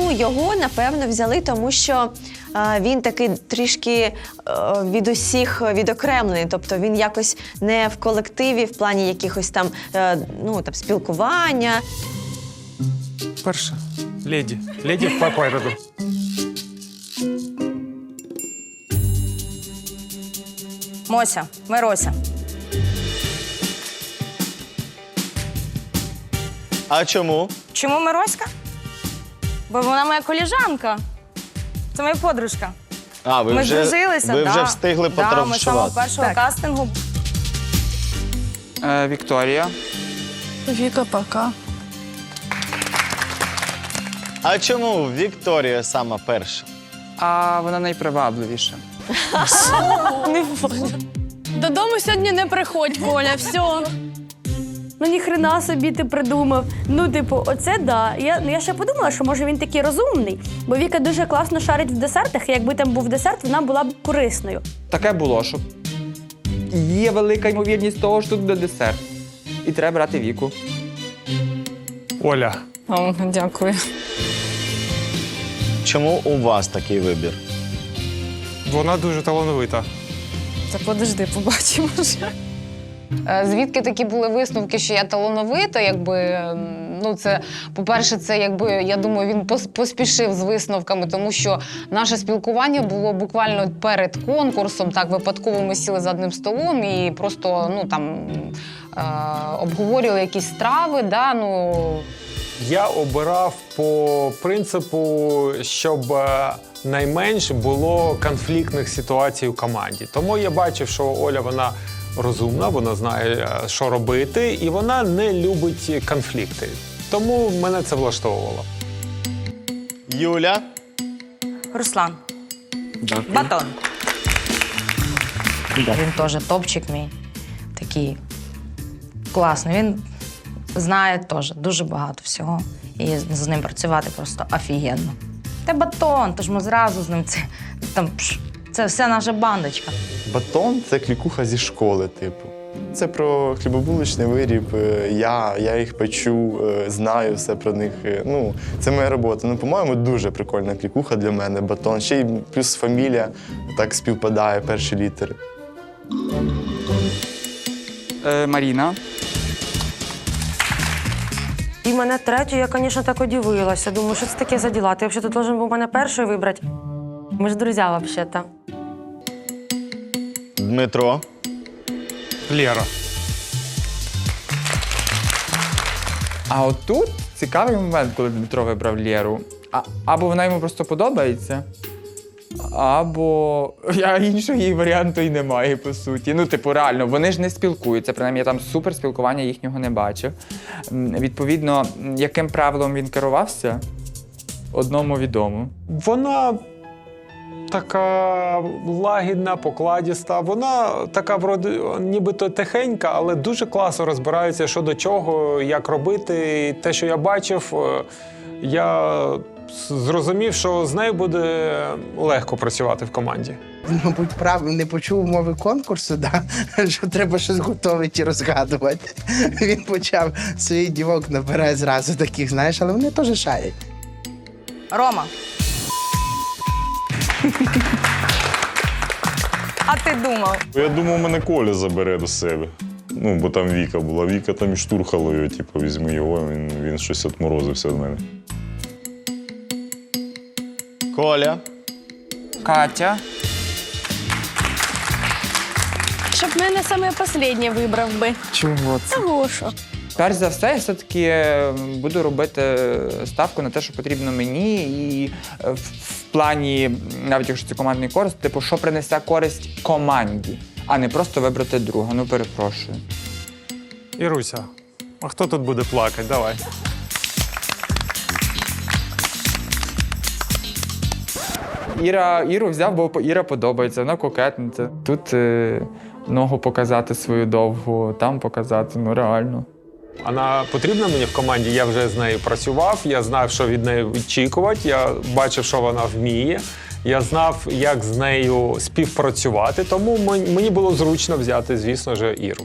Ну, його напевно взяли, тому що е, він такий трішки е, від усіх відокремлений. Тобто він якось не в колективі, в плані якихось там, е, ну, там спілкування. Перша. Леді. Леді попереду. Мося, Мирося. А чому? Чому Мироська? Бо вона моя коліжанка. Це моя подружка. А, ви ми вже, здружилися. ви да. вже встигли да, Ми з самого першого кастингу. Е, Вікторія. Віка, пока. А чому Вікторія сама перша? А вона найпривабливіша. Додому сьогодні не приходь, Коля, все. Ну ніхрена собі ти придумав. Ну, типу, оце да. Я, ну, я ще подумала, що може він такий розумний, бо Віка дуже класно шарить в десертах, і якби там був десерт, вона була б корисною. Таке було, що є велика ймовірність того, що тут буде десерт. І треба брати віку. Оля. О, дякую. Чому у вас такий вибір? Вона дуже талановита. Та подожди, побачимо вже. Е, Звідки такі були висновки, що я талановита? Якби ну це по-перше, це якби я думаю, він поспішив з висновками, тому що наше спілкування було буквально перед конкурсом. Так випадково ми сіли за одним столом і просто ну там е, обговорювали якісь страви. Да, ну Я обирав по принципу, щоб е, найменше було конфліктних ситуацій у команді. Тому я бачив, що Оля вона розумна, вона знає, е, що робити, і вона не любить конфлікти. Тому мене це влаштовувало. Юля? Руслан. Батон. Він теж топчик мій. Такий класний. Він знає теж дуже багато всього. І з ним працювати просто офігенно. Та батон, тож ми зразу з ним це там пш, це вся наша бандочка. Батон це клікуха зі школи, типу. Це про хлібобуличний виріб. е, Я, я їх печу, е, знаю все про них. е, Ну, це моя робота. Ну, по-моєму, дуже прикольна клікуха для мене, батон. Ще й плюс фамілія так співпадає, перші літери. Е, Маріна. І мене третю, я, звісно, так удивилася. Думаю, що це таке за діла? Ти взагалі должен був мене першою вибрати. Ми ж друзі, взагалі-то. Дмитро? Лєра. А от тут цікавий момент, коли Дмитро вибрав Лєру. А, або вона йому просто подобається, або я іншого її варіанту і немає, по суті. Ну, типу, реально, вони ж не спілкуються. Принаймні, я там супер спілкування їхнього не бачив. М, Відповідно, яким правилом він керувався, одному відомо. Вона така лагідна, покладіста. Вона така вроде, нібито тихенька, але дуже класно розбирається, що до чого, як робити. І те, що я бачив, е, я зрозумів, що з нею буде легко працювати в команді. Мабуть, прав не почув умови конкурсу, да? що треба щось готувати і розгадувати. Він почав своїх дівок набирає зразу таких, знаєш, але вони теж шарять. Рома. А ти думав? Я думав, мене Коля забере до себе. Ну, бо там Віка була. Віка там і штурхала його, типу, візьми його, він, він щось отморозився від мене. Коля? Катя. Щоб мене саме останнє вибрав би. Чого це? Того що. Перш за все, я все-таки буду робити ставку на те, що потрібно мені, і е, в плані, навіть якщо це командний користь, типу, що принесе користь команді, а не просто вибрати друга. Ну, перепрошую. Іруся, а хто тут буде плакати? Давай. Іра, Іру взяв, бо Іра подобається, вона кокетниця. Тут е, ногу показати свою довгу, там показати, ну реально. Вона потрібна мені в команді. Я вже з нею працював. Я знав, що від неї очікувати. Я бачив, що вона вміє. Я знав, як з нею співпрацювати. Тому мені було зручно взяти, звісно ж, Іру.